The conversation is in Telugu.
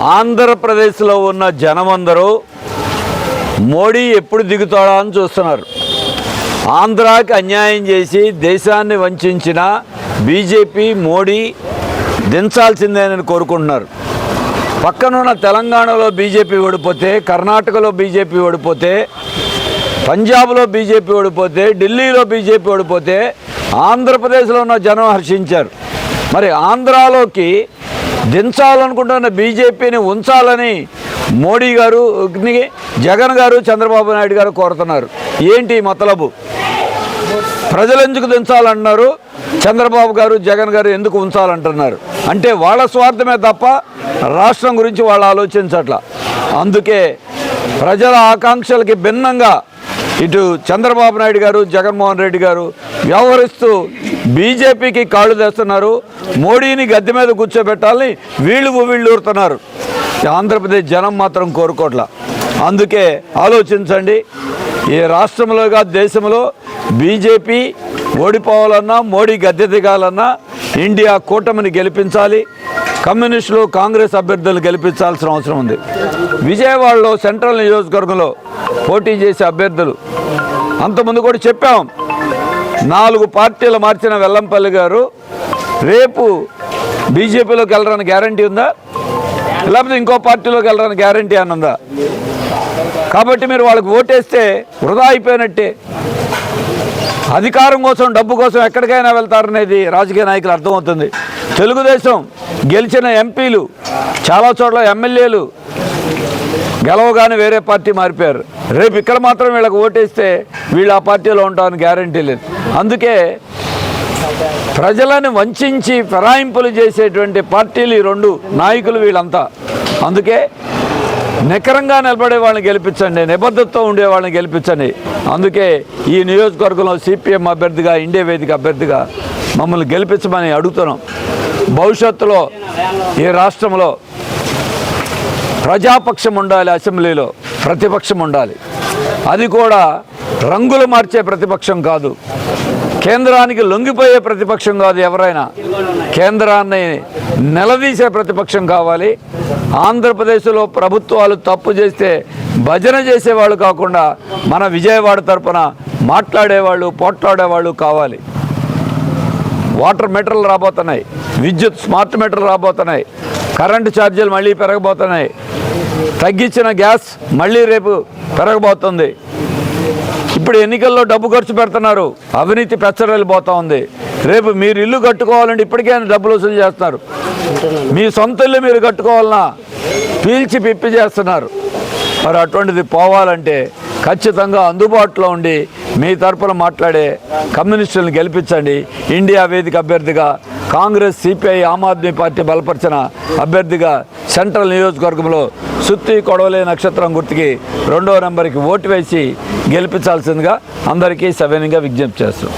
ఆంధ్రప్రదేశ్లో ఉన్న జనమందరూ మోడీ ఎప్పుడు దిగుతాడా అని చూస్తున్నారు. ఆంధ్రాకి అన్యాయం చేసి దేశాన్ని వంచిన బీజేపీ మోడీ దించాల్సిందేనని కోరుకుంటున్నారు. పక్కనున్న తెలంగాణలో బీజేపీ ఓడిపోతే కర్ణాటకలో బీజేపీ ఓడిపోతే పంజాబ్లో బీజేపీ ఓడిపోతే ఢిల్లీలో బీజేపీ ఓడిపోతే ఆంధ్రప్రదేశ్లో ఉన్న జనం హర్షించారు. మరి ఆంధ్రాలోకి దించాలనుకుంటున్న బీజేపీని ఉంచాలని మోడీ గారు జగన్ గారు చంద్రబాబు నాయుడు గారు కోరుతున్నారు. ఏంటి మతలబు? ప్రజలు ఎందుకు దించాలంటున్నారు? చంద్రబాబు గారు జగన్ గారు ఎందుకు ఉంచాలంటున్నారు? అంటే వాళ్ళ స్వార్థమే తప్ప రాష్ట్రం గురించి వాళ్ళు ఆలోచించట్ల. అందుకే ప్రజల ఆకాంక్షలకి భిన్నంగా ఇటు చంద్రబాబు నాయుడు గారు జగన్మోహన్ రెడ్డి గారు వ్యవహరిస్తూ బీజేపీకి కాళ్ళు తెస్తున్నారు. మోడీని గద్దె మీద కూర్చోబెట్టాలని వీళ్ళు వీళ్ళూరుతున్నారు ఆంధ్రప్రదేశ్ జనం మాత్రం కోరుకోట్ల. అందుకే ఆలోచించండి. ఈ రాష్ట్రంలో దేశంలో బీజేపీ ఓడిపోవాలన్నా మోడీ గద్దె దిగాలన్నా ఇండియా కూటమిని గెలిపించాలి. కమ్యూనిస్టులు కాంగ్రెస్ అభ్యర్థులు గెలిపించాల్సిన అవసరం ఉంది. విజయవాడలో సెంట్రల్ నియోజకవర్గంలో పోటీ చేసే అభ్యర్థులు. అంతకుముందు కూడా చెప్పాం నాలుగు పార్టీలు మార్చిన వెల్లంపల్లి గారు రేపు బీజేపీలోకి వెళ్ళడానికి గ్యారంటీ ఉందా? లేకపోతే ఇంకో పార్టీలోకి వెళ్ళడానికి గ్యారంటీ అని ఉందా? కాబట్టి మీరు వాళ్ళకి ఓటేస్తే వృధా అయిపోయినట్టే. అధికారం కోసం డబ్బు కోసం ఎక్కడికైనా వెళ్తారనేది రాజకీయ నాయకులు అర్థమవుతుంది. తెలుగుదేశం గెలిచిన ఎంపీలు చాలా చోట్ల ఎమ్మెల్యేలు గెలవగానే వేరే పార్టీ మారిపోయారు. రేపు ఇక్కడ మాత్రం వీళ్ళకి ఓటేస్తే వీళ్ళు ఆ పార్టీలో ఉంటామని గ్యారంటీ లేదు. అందుకే ప్రజలను వంచి ఫిరాయింపులు చేసేటువంటి పార్టీలు ఈ రెండు నాయకులు వీళ్ళంతా. అందుకే నికరంగా నిలబడే వాళ్ళని గెలిపించండి నిబద్ధతతో ఉండే వాళ్ళని గెలిపించండి. అందుకే ఈ నియోజకవర్గంలో సిపిఎం అభ్యర్థిగా ఇండియా వేదిక అభ్యర్థిగా మమ్మల్ని గెలిపించమని అడుగుతున్నాం. భవిష్యత్తులో ఈ రాష్ట్రంలో ప్రజాపక్షం ఉండాలి అసెంబ్లీలో ప్రతిపక్షం ఉండాలి. అది కూడా రంగులు మార్చే ప్రతిపక్షం కాదు. కేంద్రానికి లొంగిపోయే ప్రతిపక్షం కాదు ఎవరైనా. కేంద్రాన్ని నిలదీసే ప్రతిపక్షం కావాలి. ఆంధ్రప్రదేశ్లో ప్రభుత్వాలు తప్పు చేస్తే భజన చేసేవాళ్ళు కాకుండా మన విజయవాడ తరపున మాట్లాడేవాళ్ళు పోట్లాడేవాళ్ళు కావాలి. వాటర్ మెటర్లు రాబోతున్నాయి. విద్యుత్ స్మార్ట్ మీటర్లు రాబోతున్నాయి. కరెంటు ఛార్జీలు మళ్ళీ పెరగబోతున్నాయి. తగ్గించిన గ్యాస్ మళ్ళీ రేపు పెరగబోతుంది. ఇప్పుడు ఎన్నికల్లో డబ్బు ఖర్చు పెడుతున్నారు. అవినీతి పెచ్చరలిపోతా ఉంది. రేపు మీరు ఇల్లు కట్టుకోవాలంటే ఇప్పటికే డబ్బులు వసూలు చేస్తున్నారు. మీ సొంత ఇల్లు మీరు కట్టుకోవాలన్నా పీల్చి పిప్పి చేస్తున్నారు. మరి అటువంటిది పోవాలంటే ఖచ్చితంగా అందుబాటులో ఉండి మీ తరపున మాట్లాడే కమ్యూనిస్టులను గెలిపించండి. ఇండియా వేదిక అభ్యర్థిగా కాంగ్రెస్ సిపిఐ ఆమ్ ఆద్మీ పార్టీ బలపరిచిన అభ్యర్థిగా సెంట్రల్ నియోజకవర్గంలో సుత్తి కొడవలే నక్షత్రం గుర్తుకి రెండవ నెంబర్కి ఓటు వేసి గెలిపించాల్సిందిగా అందరికీ సవ్యంగా విజ్ఞప్తి చేస్తున్నాం.